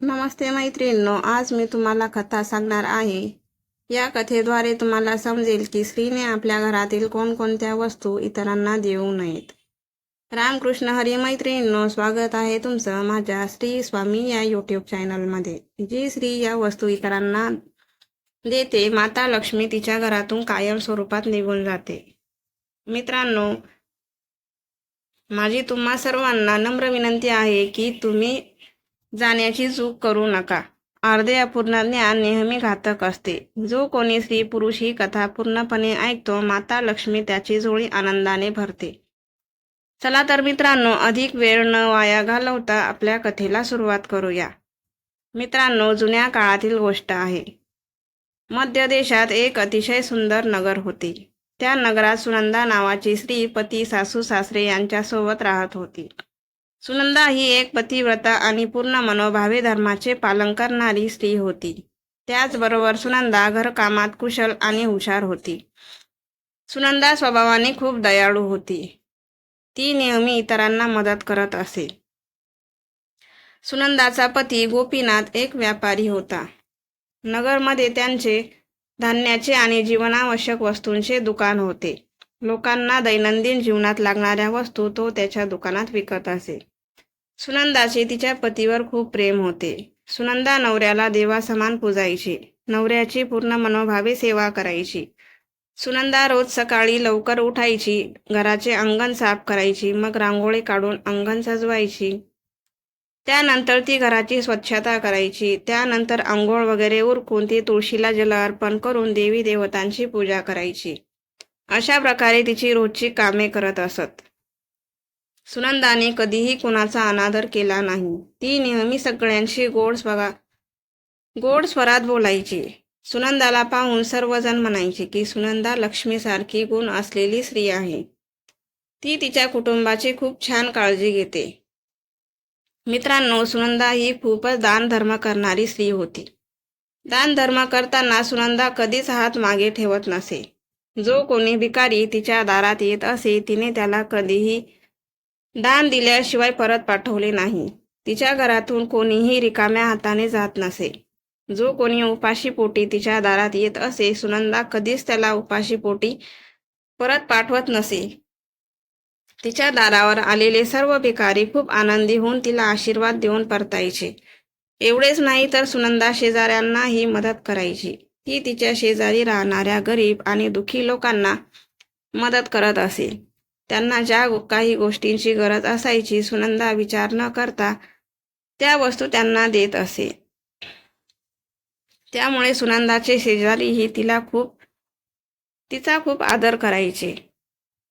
नमस्ते मैत्रिणींनो आज मी तुम्हाला कथा सांगणार आहे. या कथेद्वारे तुम्हाला समजेल की स्त्रीने आपल्या घरातील कोणकोणत्या वस्तू इतरांना देऊ नयेत. रामकृष्ण हरी मैत्रिणींनो स्वागत आहे तुमचं माझ्या श्री स्वामी या यूट्यूब चॅनलमध्ये जी स्त्री या वस्तू इतरांना देते माता लक्ष्मी तिच्या घरातून कायम स्वरूपात निघून जाते. मित्रांनो माझी तुम्हा सर्वांना नम्र विनंती आहे की तुम्ही जाण्याची चूक करू नका. अर्धे अपूर्ण ज्ञान नेहमी घातक असते. जो कोणी स्त्री पुरुष ही कथा पूर्णपणे ऐकतो माता लक्ष्मी त्याची झोळी आनंदाने भरते. चला तर मित्रांनो अधिक वेळ न वाया घालवता आपल्या कथेला सुरुवात करूया. मित्रांनो जुन्या काळातील गोष्ट आहे. मध्य देशात एक अतिशय सुंदर नगर होते. त्या नगरात सुनंदा नावाची स्त्री पती सासू सासरे यांच्यासोबत राहत होती. सुनंदा ही एक पतिव्रता आणि पूर्ण मनोभावे धर्माचे पालन करणारी स्त्री होती. त्याचबरोबर सुनंदा घरकामात कुशल आणि हुशार होती. सुनंदा स्वभावाने खूप दयाळू होती. ती नेहमी इतरांना मदत करत असे. सुनंदाचा पती गोपीनाथ एक व्यापारी होता. नगरमध्ये त्यांचे धान्याचे आणि जीवनावश्यक वस्तूंचे दुकान होते. लोकांना दैनंदिन जीवनात लागणाऱ्या वस्तू तो त्याच्या दुकानात विकत असे. सुनंदाचे तिच्या पतीवर खूप प्रेम होते. सुनंदा नवऱ्याला देवासमान पूजायची नवऱ्याची पूर्ण मनोभावे सेवा करायची. सुनंदा रोज सकाळी लवकर उठायची घराचे अंगण साफ करायची मग रांगोळी काढून अंगण सजवायची. त्यानंतर ती घराची स्वच्छता करायची त्यानंतर आंघोळ वगैरे उरकून ती तुळशीला जल अर्पण करून देवी देवतांची पूजा करायची. अशा प्रकारे तिची रोजची कामे करत असत. सुनंदाने कधीही कुणाचा अनादर केला नाही. ती नेहमी सगळ्यांशी गोड स्वगा गोड स्वरात बोलायची. सुनंदाला पाहून सर्वजण म्हणायचे की सुनंदा लक्ष्मीसारखी गुण असलेली स्त्री आहे. ती तिच्या कुटुंबाची खूप छान काळजी घेते. मित्रांनो सुनंदा ही खूपच दानधर्म करणारी स्त्री होती. दानधर्म करताना सुनंदा कधीच हात मागे ठेवत नसे. जो कोणी भिकारी तिच्या दारात येत असे तिने त्याला कधीही दान दिल्याशिवाय परत पाठवले नाही. तिच्या घरातून कोणीही रिकाम्या हाताने जात नसे. जो कोणी उपाशी पोटी तिच्या दारात येत असे सुनंदा कधीच त्याला उपाशी पोटी परत पाठवत नसे. तिच्या दारावर आलेले सर्व भिकारी खूप आनंदी होऊन तिला आशीर्वाद देऊन परतायचे. एवढेच नाही तर सुनंदा शेजाऱ्यांनाही मदत करायची. ती तिच्या शेजारी राहणाऱ्या गरीब आणि दुखी लोकांना मदत करत असे. त्यांना ज्या काही गोष्टींची गरज असायची सुनंदा विचार न करता त्या वस्तू त्यांना देत असे. त्यामुळे सुनंदाचे शेजारीही तिला खूप तिचा खूप आदर करायचे.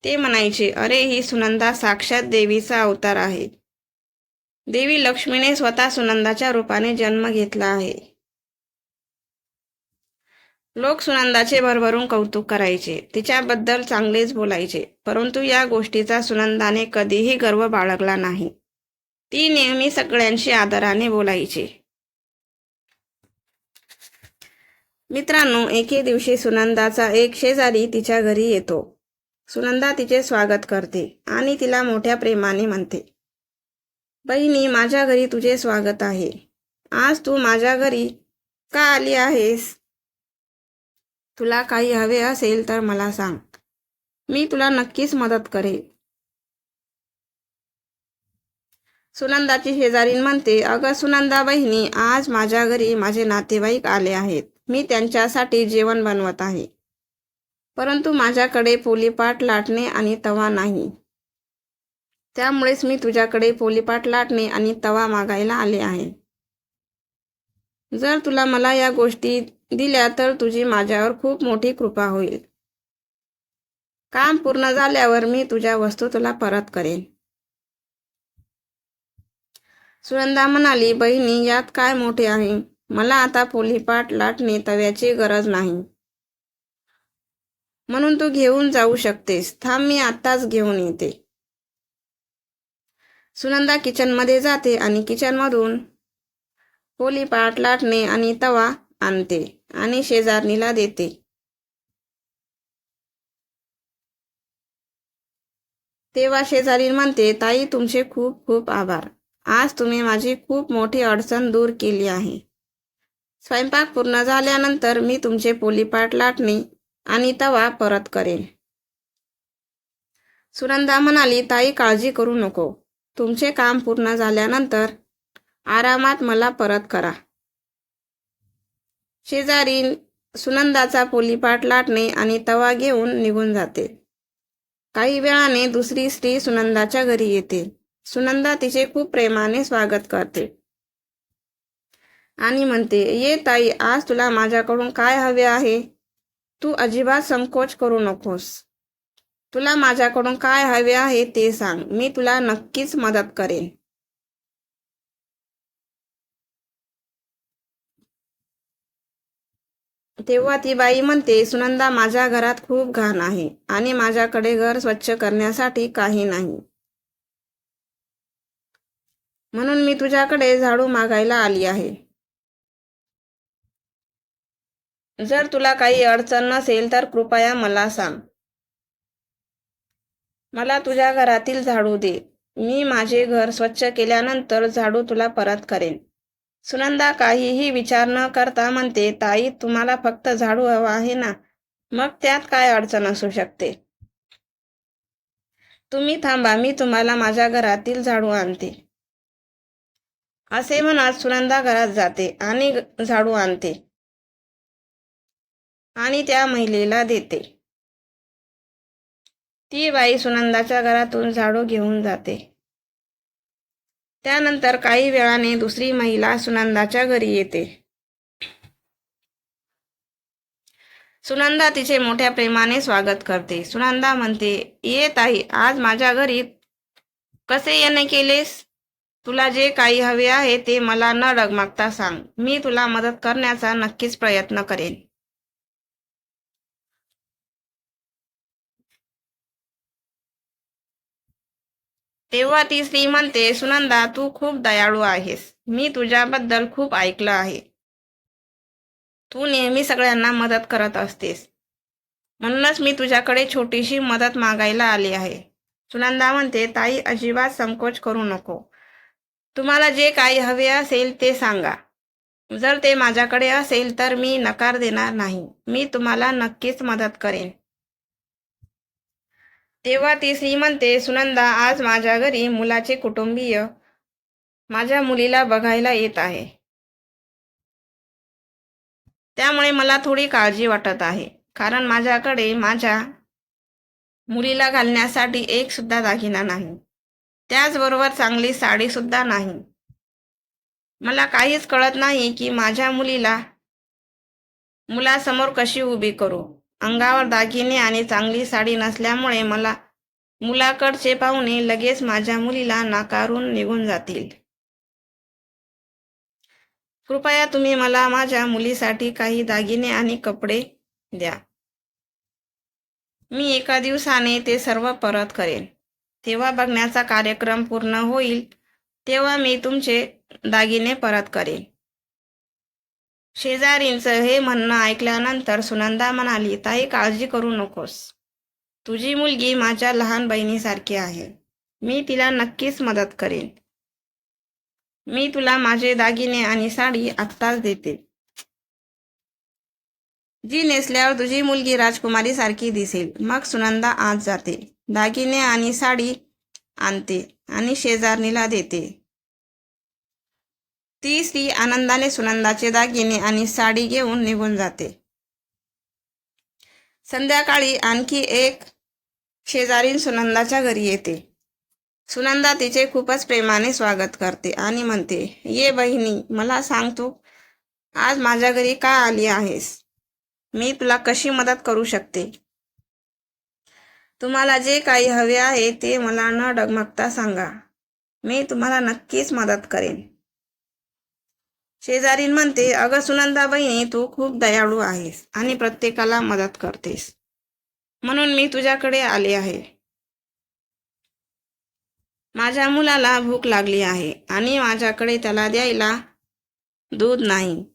ते म्हणायचे अरे ही सुनंदा साक्षात देवीचा अवतार आहे. देवी लक्ष्मीने स्वतः सुनंदाच्या रूपाने जन्म घेतला आहे. लोक सुनंदाचे भरभरून कौतुक करायचे. तिच्याबद्दल चांगलेच बोलायचे. परंतु या गोष्टीचा सुनंदाने कधीही गर्व बाळगला नाही. ती नेहमी सगळ्यांशी आदराने बोलायची. मित्रांनो एके दिवशी सुनंदाचा एक शेजारी तिच्या घरी येतो. सुनंदा तिचे स्वागत करते आणि तिला मोठ्या प्रेमाने म्हणते बहिणी माझ्या घरी तुझे स्वागत आहे. आज तू माझ्या घरी का आली आहेस? तुला काही हवे असेल तर मला सांग. मी तुला नक्कीच मदत करेन सुनंदाची शेजारीन म्हणते अगं सुनंदा बहिणी आज माझ्या घरी माझे नातेवाईक आले आहेत. मी त्यांच्यासाठी जेवण बनवत आहे. परंतु माझ्याकडे पोलीपाट लाटणे आणि तवा नाही. त्यामुळेच मी तुझ्याकडे पोलीपाट लाटणे आणि तवा मागायला आले आहे. जर तुला मला या गोष्टी दिल्या तर तुझी माझ्यावर खूप मोठी कृपा होईल. काम पूर्ण झाल्यावर मी तुझ्या वस्तू तुला परत करेन. सुनंदा म्हणाली बहिणी यात काय मोठे आहे? मला आता पोलीपाट लाटणे तव्याची गरज नाही. म्हणून तू घेऊन जाऊ शकतेस. थांब मी आत्ताच घेऊन येते. सुनंदा किचनमध्ये जाते आणि किचनमधून पोलीपाट लाटणे आणि तवा आणते आणि शेजारणीला देते. तेव्हा शेजारी म्हणते ताई तुमचे खूप खूप आभार. आज तुम्ही माझी खूप मोठी अडचण दूर केली आहे. स्वयंपाक पूर्ण झाल्यानंतर मी तुमचे पोलीपाट लाटणे आणि तवा परत करेन. सुनंदा म्हणाली ताई काळजी करू नको. तुमचे काम पूर्ण झाल्यानंतर आरामात मला परत करा. शेजारी सुनंदाचा पोलीपाट लाटणे आणि तवा घेऊन निघून जाते. काही वेळाने दुसरी स्त्री सुनंदाच्या घरी येते. सुनंदा तिचे खूप प्रेमाने स्वागत करते. आणि म्हणते ये ताई आज तुला माझ्याकडून काय हवे आहे? तू अजिबात संकोच करू नकोस. तुला माझ्याकडून काय हवे आहे ते सांग. मी तुला नक्कीच मदत करेन. तेव्हा ती बाई म्हणते सुनंदा माझ्या घरात खूप घाण आहे आणि माझ्याकडे घर स्वच्छ करण्यासाठी काही नाही. म्हणून मी तुझ्याकडे झाडू मागायला आली आहे. जर तुला काही अडचण नसेल तर कृपया मला सांग. मला तुझ्या घरातील झाडू दे. मी माझे घर स्वच्छ केल्यानंतर झाडू तुला परत करेन. सुनंदा काहीही विचार न करता म्हणते ताई तुम्हाला फक्त झाडू हवा आहे ना? मग त्यात काय अडचण असू शकते? तुम्ही थांबा मी तुम्हाला माझ्या घरातील झाडू आणते. असे म्हणत सुनंदा घरात जाते आणि झाडू आणते आणि त्या महिलेला देते. ती बाई सुनंदाच्या घरातून झाडू घेऊन जाते. त्यानंतर काही वेळाने दुसरी महिला सुनंदाच्या घरी येते. सुनंदा तिचे मोठ्या प्रेमाने स्वागत करते. सुनंदा म्हणते ये ताई आज माझ्या घरी कसे येणे केलेस? तुला जे काही हवे आहे ते मला न डगमगता सांग. मी तुला मदत करण्याचा नक्कीच प्रयत्न करेन. तेव्हा ती स्त्री म्हणते सुनंदा तू खूप दयाळू आहेस. मी तुझ्याबद्दल खूप ऐकलं आहे. तू नेहमी सगळ्यांना मदत करत असतेस. म्हणूनच मी तुझ्याकडे छोटीशी मदत मागायला आली आहे. सुनंदा म्हणते ताई अजिबात संकोच करू नको. तुम्हाला जे काही हवे असेल ते सांगा. जर ते माझ्याकडे असेल तर मी नकार देणार नाही. मी तुम्हाला नक्कीच मदत करेन. तेव्हा ती श्रीमंते म्हणते सुनंदा आज माझ्या घरी मुलाचे कुटुंबीय. माझ्या मुलीला बघायला येत आहे. त्यामुळे मला थोडी काळजी वाटत आहे. कारण माझ्याकडे माझ्या मुलीला घालण्यासाठी एक सुद्धा दागिना नाही. त्याचबरोबर चांगली साडी सुद्धा नाही. मला काहीच कळत नाही की माझ्या मुलीला मुलासमोर कशी उभी करू. अंगावर दागिने आणि चांगली साडी नसल्यामुळे मला मुलाकडचे पाहुणे लगेच माझ्या मुलीला नाकारून निघून जातील. कृपया तुम्ही मला माझ्या मुलीसाठी काही दागिने आणि कपडे द्या. मी एका दिवसाने ते सर्व परत करेन. तेव्हा बघण्याचा कार्यक्रम पूर्ण होईल तेव्हा मी तुमचे दागिने परत करेन. शेजारींचं हे म्हणणं ऐकल्यानंतर सुनंदा म्हणाली ताई काळजी करू नकोस. तुझी मुलगी माझ्या लहान बहिणीसारखी आहे. मी तिला नक्कीच मदत करेन. मी तुला माझे दागिने आणि साडी आत्ताच देते. जी नेसल्यावर तुझी मुलगी राजकुमारी सारखी दिसेल मग सुनंदा आज जाते. दागिने आणि साडी आणते आणि शेजारणीला देते. ती स्त्री आनंदाने सुनंदाचे दागिने आणि साडी घेऊन निघून जाते. संध्याकाळी आणखी एक शेजारीन सुनंदाच्या घरी येते. सुनंदा तिचे खूपच प्रेमाने स्वागत करते आणि म्हणते ये बहिणी मला सांग तू आज माझ्या घरी का आली आहेस? मी तुला कशी मदत करू शकते? तुम्हाला जे काही हवे आहे ते मला न डगमगता सांगा. मी तुम्हाला नक्कीच मदत करेन. शेजारीन म्हणते अगं सुनंदा बहिणी तू खूप दयाळू आहेस आणि प्रत्येकाला मदत करतेस. म्हणून मी तुझ्याकडे आले आहे. माझ्या मुलाला भूक लागली आहे आणि माझ्याकडे त्याला द्यायला दूध नाही.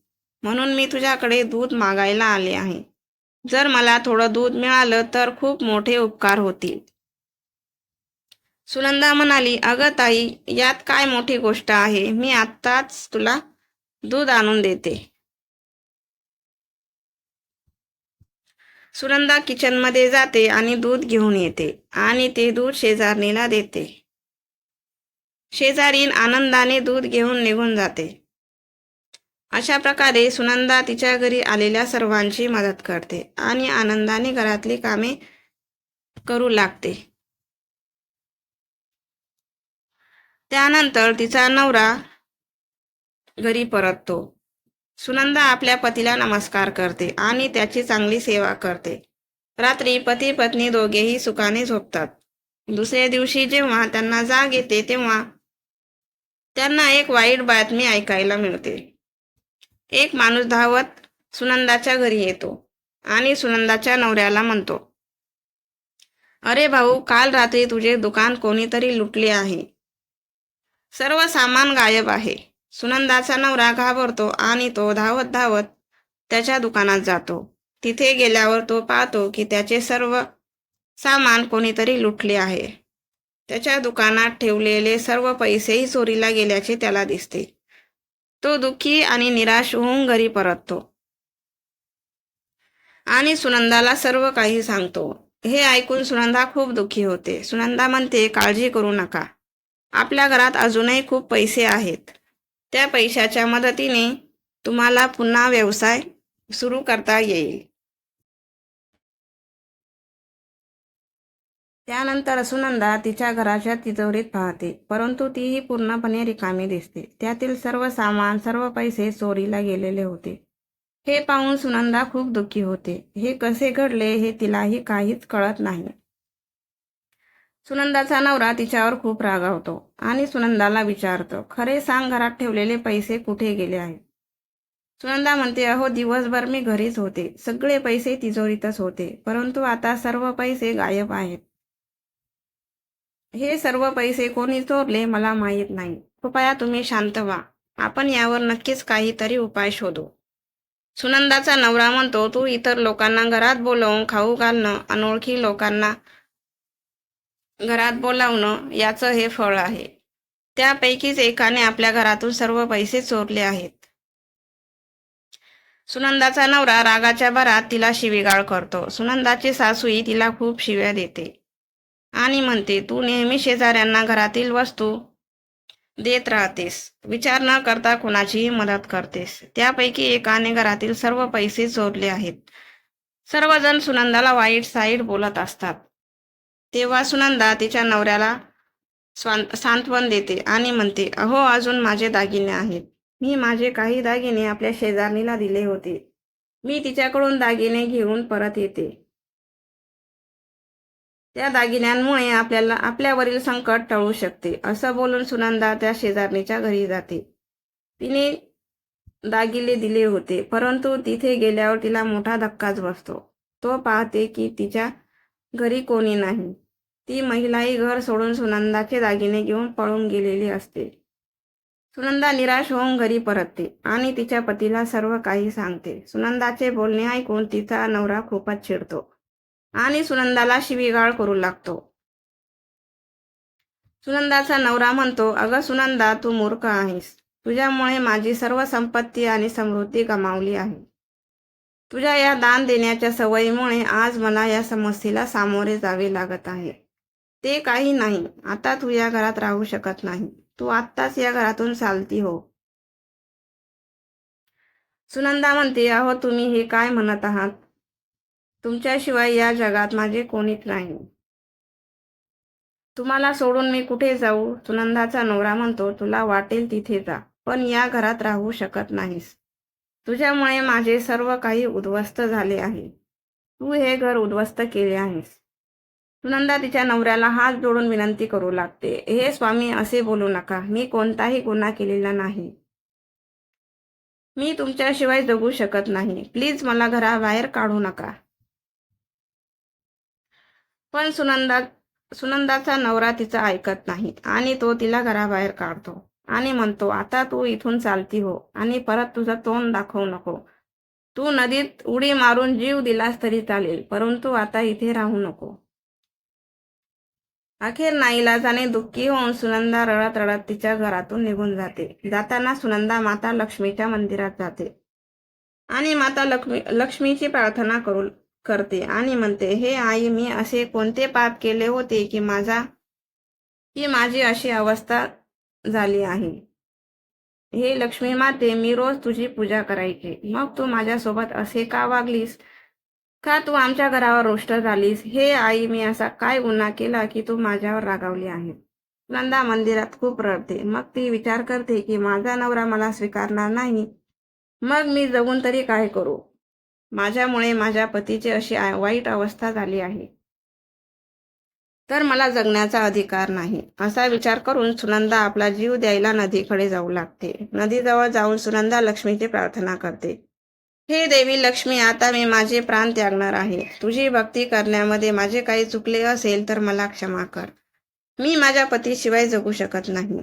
म्हणून मी तुझ्याकडे दूध मागायला आले आहे. जर मला थोडं दूध मिळालं तर खूप मोठे उपकार होतील. सुनंदा म्हणाली अगं ताई यात काय मोठी गोष्ट आहे? मी आत्ताच तुला दूध आणून देते. सुनंदा किचनमध्ये जाते आणि दूध घेऊन येते आणि ते दूध शेजारणीला देते. शेजारीन आनंदाने दूध घेऊन निघून जाते. अशा प्रकारे सुनंदा तिच्या घरी आलेल्या सर्वांची मदत करते आणि आनंदाने घरातली कामे करू लागते. त्यानंतर तिचा नवरा घरी परततो. सुनंदा आपल्या पतीला नमस्कार करते आणि त्याची चांगली सेवा करते. रात्री पती पत्नी दोघेही सुखाने झोपतात. दुसऱ्या दिवशी जेव्हा त्यांना जाग येते तेव्हा त्यांना एक वाईट बातमी ऐकायला मिळते. एक माणूस धावत सुनंदाच्या घरी येतो आणि सुनंदाच्या नवऱ्याला म्हणतो अरे भाऊ काल रात्री तुझे दुकान कोणीतरी लुटले आहे. सर्व सामान गायब आहे. सुनंदाचा नवरा घाबरतो आणि तो धावत धावत त्याच्या दुकानात जातो. तिथे गेल्यावर तो पाहतो की त्याचे सर्व सामान कोणीतरी लुटले आहे. त्याच्या दुकानात ठेवलेले सर्व पैसेही चोरीला गेल्याचे त्याला दिसते. तो दुःखी आणि निराश होऊन घरी परततो. आणि सुनंदाला सर्व काही सांगतो. हे ऐकून सुनंदा खूप दुःखी होते. सुनंदा म्हणते काळजी करू नका. आपल्या घरात अजूनही खूप पैसे आहेत. त्या पैशाच्या मदतीने तुम्हाला पुन्हा व्यवसाय सुरू करता येईल. त्यानंतर सुनंदा तिच्या घराच्या तिजोरीत पाहते परंतु तीही पूर्णपणे रिकामी दिसते. त्यातील सर्व सामान सर्व पैसे चोरीला गेलेले होते. हे पाहून सुनंदा खूप दुःखी होते. हे कसे घडले हे तिलाही काहीच कळत नाही. सुनंदाचा नवरा तिच्यावर खूप रागावतो आणि सुनंदाला विचारतो खरे सांग घरात ठेवलेले पैसे कुठे गेले आहेत? सुनंदा म्हणते अहो दिवसभर मी घरीच होते. सगळे पैसे तिजोरीतच होते परंतु आता सर्व पैसे गायब आहेत. हे सर्व पैसे कोणी चोरले मला माहीत नाही. कृपया तुम्ही शांत व्हा. आपण यावर नक्कीच काहीतरी उपाय शोधू. सुनंदाचा नवरा म्हणतो तू इतर लोकांना घरात बोलवून खाऊ घालणं अनोळखी लोकांना घरात बोलावणं याचं हे फळ आहे. त्यापैकीच एकाने आपल्या घरातून सर्व पैसे चोरले आहेत. सुनंदाचा नवरा रागाच्या भरात तिला शिवीगाळ करतो. सुनंदाची सासूही तिला खूप शिव्या देते आणि म्हणते तू नेहमी शेजाऱ्यांना घरातील वस्तू देत राहतेस. विचार न करता कुणाचीही मदत करतेस. त्यापैकी एकाने घरातील सर्व पैसे चोरले आहेत. सर्वजण सुनंदाला वाईट साईड बोलत असतात. तेव्हा सुनंदा तिच्या नवऱ्याला स्वां सांत्वन देते आणि म्हणते अहो अजून माझे दागिने आहेत. मी माझे काही दागिने आपल्या शेजारणीला दिले होते. मी तिच्याकडून दागिने घेऊन परत येते. त्या दागिन्यांमुळे आपल्याला आपल्यावरील संकट टळू शकते असं बोलून सुनंदा त्या शेजारणीच्या घरी जाते. तिने दागिले दिले होते परंतु तिथे गेल्यावर तिला मोठा धक्काच बसतो. तो पाहते की तिच्या घरी कोणी नाही. ती महिलाही घर सोडून सुनंदाचे दागिने घेऊन पळून गेलेली असते. सुनंदा निराश होऊन घरी परतते आणि तिच्या पतीला सर्व काही सांगते. सुनंदाचे बोलणे ऐकून तिचा नवरा खूपच चिडतो आणि सुनंदाला शिवीगाळ करू लागतो. सुनंदाचा नवरा म्हणतो अगं सुनंदा तू मूर्ख आहेस. तुझ्यामुळे माझी सर्व संपत्ती आणि समृद्धी गमावली आहे. तुझ्या या दान देण्याच्या सवयीमुळे आज मला या समस्येला सामोरे जावे लागत आहे. ते काही नाही. आता तू या घरात राहू शकत नाही. तू आत्ताच या घरातून चालती हो. सुनंदा म्हणते अहो तुम्ही हे काय म्हणत आहात? तुमच्याशिवाय या जगात माझे कोणीच नाही. तुम्हाला सोडून मी कुठे जाऊ? सुनंदाचा नवरा म्हणतो तुला वाटेल तिथे जा पण या घरात राहू शकत नाहीस. तुझ्यामुळे माझे सर्व काही उद्ध्वस्त झाले आहे. तू हे घर उद्ध्वस्त केले आहेस. सुनंदा तिच्या नवऱ्याला हात जोडून विनंती करू लागते. हे स्वामी असे बोलू नका. मी कोणताही गुन्हा केलेला नाही. मी तुमच्याशिवाय जगू शकत नाही. प्लीज मला घराबाहेर काढू नका. पण सुनंदा सुनंदाचा नवरा तिचा ऐकत नाही आणि तो तिला घराबाहेर काढतो आणि म्हणतो आता तू इथून चालती हो आणि परत तुझं तोंड दाखवू नको. तू नदीत उडी मारून जीव दिलास तरी चालेल परंतु आता इथे राहू नको. अखेर नाईलाजाने दुःखी होऊन सुनंदा रडत रडत तिच्या घरातून निघून जाते. जाताना सुनंदा माता लक्ष्मीच्या मंदिरात जाते आणि माता लक्ष्मी लक्ष्मीची प्रार्थना करू करते आणि म्हणते हे आई मी असे कोणते पाप केले होते की माझा की माझी अशी अवस्था झाली आहे? हे लक्ष्मी माते मी रोज तुझी पूजा करायची. मग तू माझ्यासोबत असे का वागलीस? का तू आमच्या घरावर रोष्ट झालीस? हे आई मी असा काय गुन्हा केला की तू माझ्यावर रागावली आहे? नंदा मंदिरात खूप रडते. मग ती विचार करते की माझा नवरा मला स्वीकारणार नाही. मग मी जगून तरी काय करू? माझ्यामुळे माझ्या पतीची अशी वाईट अवस्था झाली आहे. तर मला जगण्याचा अधिकार नाही. असा विचार करून सुनंदा आपला जीव द्यायला नदीकडे जाऊ लागते. नदीजवळ जाऊन सुनंदा लक्ष्मीची प्रार्थना करते. हे देवी लक्ष्मी आता मी माझे प्राण त्यागणार आहे. तुझी भक्ती करण्यामध्ये माझे काही चुकले असेल तर मला क्षमा कर. मी माझ्या पतीशिवाय जगू शकत नाही.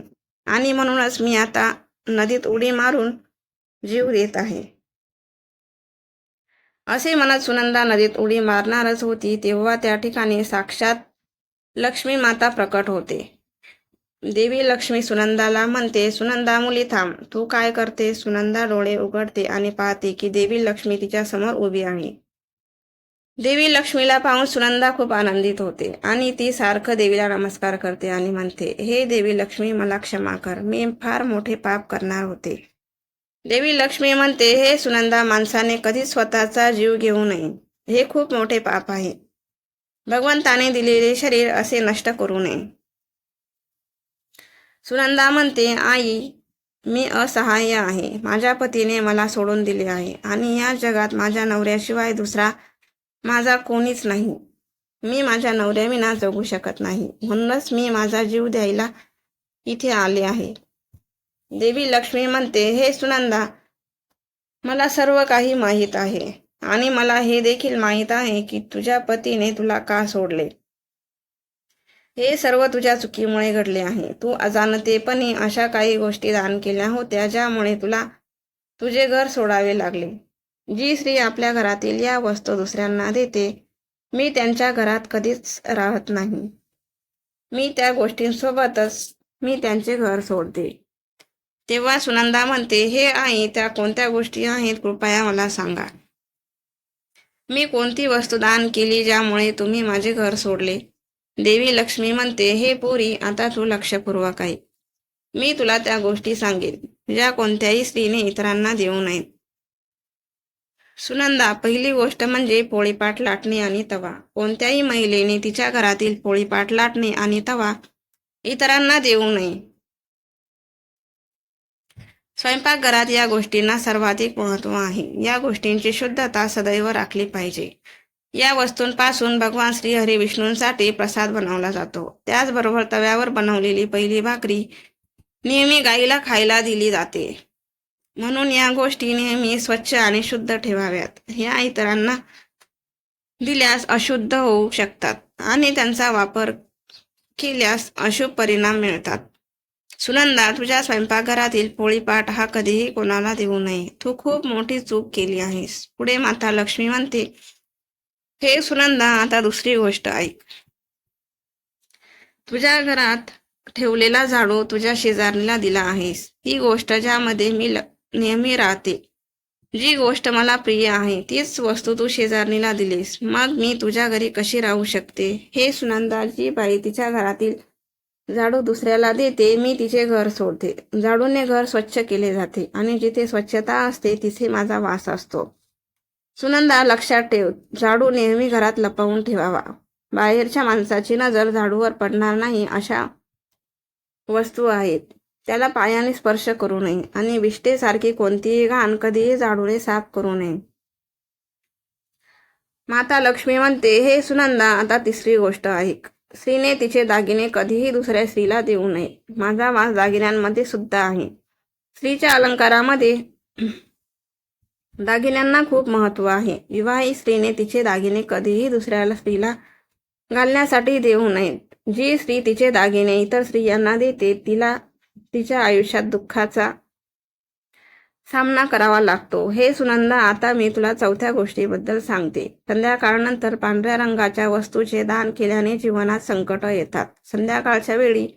आणि म्हणूनच मी आता नदीत उडी मारून जीव देत आहे. असे म्हणत सुनंदा नदीत उडी मारणारच होती तेव्हा त्या ठिकाणी साक्षात लक्ष्मी माता प्रकट होते. देवी लक्ष्मी सुनंदाला म्हणते सुनंदा मुली थांब. तू काय करते सुनंदा डोळे उघडते आणि पाहते की देवी लक्ष्मी तिच्या समोर उभी आहे. देवी लक्ष्मीला पाहून सुनंदा खूप आनंदित होते आणि ती सारखं देवीला नमस्कार करते आणि म्हणते हे देवी लक्ष्मी मला क्षमा कर. मी फार मोठे पाप करणार होते देवी लक्ष्मी म्हणते हे सुनंदा माणसाने कधीच स्वतःचा जीव घेऊ नये. हे खूप मोठे पाप आहे. भगवंताने दिलेले शरीर असे नष्ट करू नये. सुनंदा म्हणते आई मी असहाय्य आहे. माझ्या पतीने मला सोडून दिले आहे आणि या जगात माझ्या नवऱ्याशिवाय दुसरा माझा कोणीच नाही. मी माझ्या नवऱ्याविना जगू शकत नाही. म्हणूनच मी माझा जीव द्यायला इथे आले आहे. देवी लक्ष्मी म्हणते हे सुनंदा मला सर्व काही माहीत आहे आणि मला हे देखील माहीत आहे की तुझ्या पतीने तुला का सोडले? हे सर्व तुझ्या चुकीमुळे घडले आहे. तू अजाणतेपणे अशा काही गोष्टी दान केल्या होत्या ज्यामुळे तुला तुझे घर सोडावे लागले. जी स्त्री आपल्या घरातील या वस्तू दुसऱ्यांना देते मी त्यांच्या घरात कधीच राहत नाही. मी त्या गोष्टींसोबतच मी त्यांचे घर सोडते. तेव्हा सुनंदा म्हणते हे आई त्या कोणत्या गोष्टी आहेत? कृपया मला सांगा. मी कोणती वस्तू दान केली ज्यामुळे तुम्ही माझे घर सोडले? देवी लक्ष्मी म्हणते हे पोरी आता तू लक्षपूर्वक आहे मी तुला त्या गोष्टी सांगेन. ज्या कोणत्याही स्त्रीने इतरांना देऊ नयेत. सुनंदा पहिली गोष्ट म्हणजे पोळीपाट लाटणे आणि तवा. कोणत्याही महिलेने तिच्या घरातील पोळीपाट लाटणे आणि तवा इतरांना देऊ नये. स्वयंपाकघरात या गोष्टींना सर्वाधिक महत्त्व आहे. या गोष्टींची शुद्धता सदैव राखली पाहिजे. या वस्तूंपासून भगवान श्री हरी विष्णूंसाठी प्रसाद बनवला जातो. त्याचबरोबर तव्यावर बनवलेली पहिली भाकरी नेहमी गाईला खायला दिली जाते. म्हणून या गोष्टी नेहमी स्वच्छ आणि शुद्ध ठेवाव्यात. या इतरांना दिल्यास अशुद्ध होऊ शकतात आणि त्यांचा वापर केल्यास अशुभ परिणाम मिळतात. सुनंदा तुझ्या स्वयंपाकघरातील पोळीपाट हा कधीही कोणाला देऊ नये. तू खूप मोठी चूक केली आहेस. पुढे माता लक्ष्मी म्हणते हे सुनंदा आता दुसरी गोष्ट ऐक. तुझ्या घरात ठेवलेला झाडू तुझ्या शेजारीला दिला आहेस. ही गोष्ट ज्यामध्ये मी नेहमी राहते. जी गोष्ट मला प्रिय आहे तीच वस्तू तू शेजारणीला दिलीस. मग मी तुझ्या घरी कशी राहू शकते? हे सुनंदा जी बाई तिच्या घरातील झाडू दुसऱ्याला देते मी तिचे घर सोडते. झाडूने घर स्वच्छ केले जाते आणि जिथे स्वच्छता असते तिथे माझा वास असतो. सुनंदा लक्षात ठेव झाडू नेहमी घरात लपवून ठेवावा. बाहेरच्या माणसाची नजर झाडूवर पडणार नाही अशा वस्तू आहेत. त्याला पायाने स्पर्श करू नये आणि विष्टेसारखी कोणतीही घाण कधीही झाडूने साफ करू नये. माता लक्ष्मी म्हणते हे सुनंदा आता तिसरी गोष्ट ऐक. स्त्रीने तिचे दागिने कधीही दुसऱ्या स्त्रीला देऊ नये. माझा वास दागिन्यांमध्ये सुद्धा आहे. स्त्रीच्या अलंकारामध्ये दागिन्यांना खूप महत्त्व आहे. विवाहित स्त्रीने तिचे दागिने कधीही दुसऱ्याला स्त्रीला घालण्यासाठी देऊ नयेत. जी स्त्री तिचे दागिने इतर स्त्रियांना देते तिला तिच्या आयुष्यात दुःखाचा सामना करावा लागतो. हे सुनंदा आता मी तुला चौथ्या गोष्टीबद्दल सांगते. संध्याकाळनंतर पांढऱ्या रंगाच्या वस्तूचे दान केल्याने जीवनात संकट येतात. संध्याकाळच्या वेळी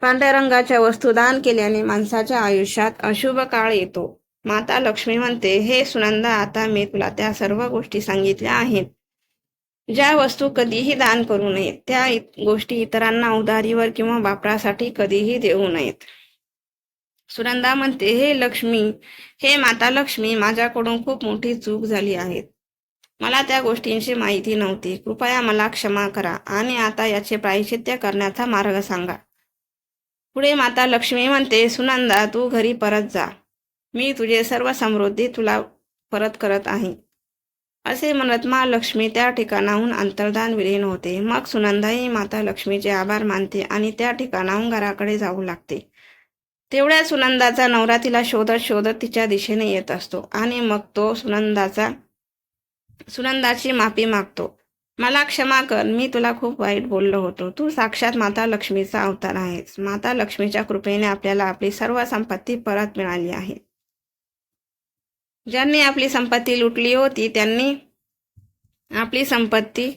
पांढऱ्या रंगाच्या वस्तू दान केल्याने माणसाच्या आयुष्यात अशुभ काळ येतो. माता लक्ष्मी म्हणते हे सुनंदा आता मी तुला त्या सर्व गोष्टी सांगितल्या आहेत. ज्या वस्तू कधीही दान करू नयेत त्या गोष्टी इतरांना उधारीवर किंवा वापरासाठी कधीही देऊ नयेत. सुनंदा म्हणते हे लक्ष्मी हे माता लक्ष्मी माझ्याकडून खूप मोठी चूक झाली आहे. मला त्या गोष्टींची माहिती नव्हती. कृपया मला क्षमा करा आणि आता याचे प्रायश्चित्य करण्याचा मार्ग सांगा. पुढे माता लक्ष्मी म्हणते सुनंदा तू घरी परत जा. मी तुझे सर्व समृद्धी तुला परत करत आहे. असे म्हणत मा लक्ष्मी त्या ठिकाणाहून अंतर्धान विलीन होते. मग सुनंदाही माता लक्ष्मीचे आभार मानते आणि त्या ठिकाणाहून घराकडे जाऊ लागते. तेवढ्या सुनंदाचा नवरा तिला शोधत शोधत तिच्या दिशेने येत असतो आणि मग तो सुनंदाचा सुनंदाची माफी मागतो. मला क्षमा कर मी तुला खूप वाईट बोललो होतो. तू साक्षात माता लक्ष्मीचा अवतार आहेस. माता लक्ष्मीच्या कृपेने आपल्याला आपली सर्व संपत्ती परत मिळाली आहे. ज्यांनी आपली संपत्ती लुटली होती त्यांनी आपली संपत्ती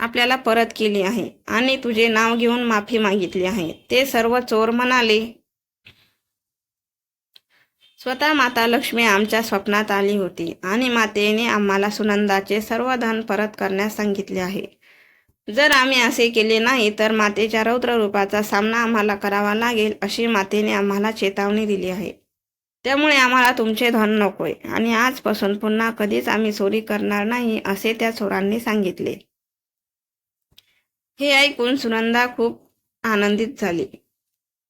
आपल्याला परत केली आहे आणि तुझे नाव घेऊन माफी मागितली आहे. ते सर्व चोर म्हणाले स्वतः माता लक्ष्मी आमच्या स्वप्नात आली होती आणि मातेने आम्हाला सुनंदाचे सर्व धन परत करण्यास सांगितले आहे. जर आम्ही असे केले नाही तर मातेच्या रौद्र रूपाचा सामना आम्हाला करावा लागेल अशी मातेने आम्हाला चेतावणी दिली आहे. त्यामुळे आम्हाला तुमचे धन नकोय. आणि आजपासून पुन्हा कधीच आम्ही चोरी करणार नाही असे त्या चोरांनी सांगितले. हे ऐकून सुनंदा खूप आनंदित झाली.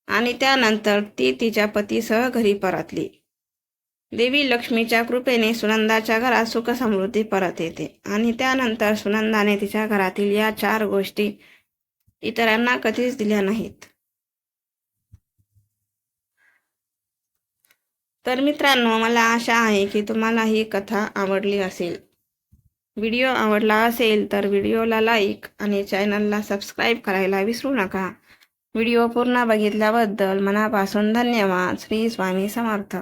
आणि त्यानंतर ती तिच्या पतीसह घरी परतली. देवी लक्ष्मीच्या कृपेने सुनंदाच्या घरात सुख समृद्धी परत येते. आणि त्यानंतर सुनंदाने तिच्या घरातील या चार गोष्टी इतरांना कधीच दिल्या नाहीत. तर मित्रांनो मला आशा आहे की तुम्हाला ही कथा आवडली असेल. व्हिडिओ आवडला असेल तर व्हिडिओला लाईक आणि चॅनलला सबस्क्राईब करायला विसरू नका. व्हिडिओ पूर्ण बघितल्याबद्दल मनापासून धन्यवाद. श्री स्वामी समर्थ.